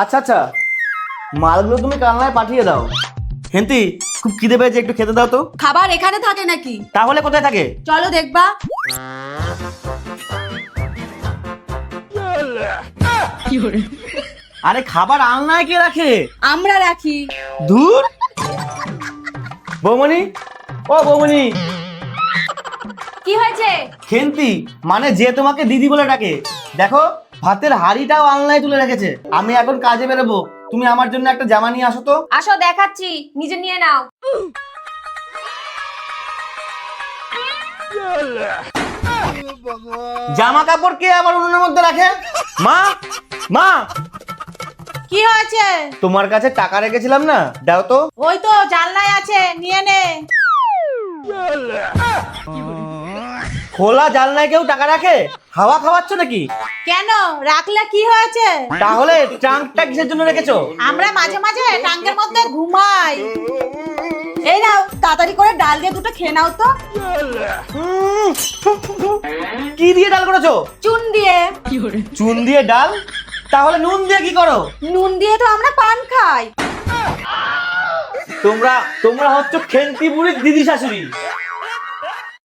আচ্ছা আচ্ছা। মালগুলো তুমি কালনায় পাঠিয়ে দাও। হেন্তি খুব খিদে পেয়েছে একটু খেতে দাও তো। খাবার এখানে থাকে নাকি? তাহলে কোথায় থাকে? চলো দেখবা। আরে খাবার আলনায় কে রাখে? আমরা রাখি। ধুর। বৌমনি ও বৌমনি কি হয়েছে? খেন্তি মানে যে তোমাকে দিদি বলে ডাকে। দেখো। ভাতের হাড়িটাও আলনায় তুলে রেখেছে। আমি এখন কাজে বেরোবো। তুমি আমার জন্য একটা জামা নিয়ে আসো তো। আসো দেখাচ্ছি। নিজে নিয়ে নাও। জামা কাপড় কে আবার উনুনের মধ্যে রাখে? মা মা! কি হয়েছে? তোমার কাছে টাকা রেখেছিলাম না? দাও তো। ওই তো জানলায় আছে। নিয়ে নে। খোলা জানলায় কেউ টাকা রাখে? হাওয়া খাওয়াচ্ছ নাকি? কেন? রাখলে কি হয়েছে? তাহলে ট্রাঙ্কটা কিসের জন্য রেখেছো? আমরা মাঝে মাঝে টাঙ্গের মধ্যে ঘুমাই। এই নাও তাড়াতাড়ি করে ডাল দিয়ে দুটো খেয়ে নাও তো। কি দিয়ে ডাল করেছ? চুন দিয়ে। চুন দিয়ে ডাল? তাহলে নুন দিয়ে কি করো? নুন দিয়ে তো আমরা পান খাই। তোমরা তোমরা হচ্ছে খেন্তি বুড়ির দিদি শাশুড়ি।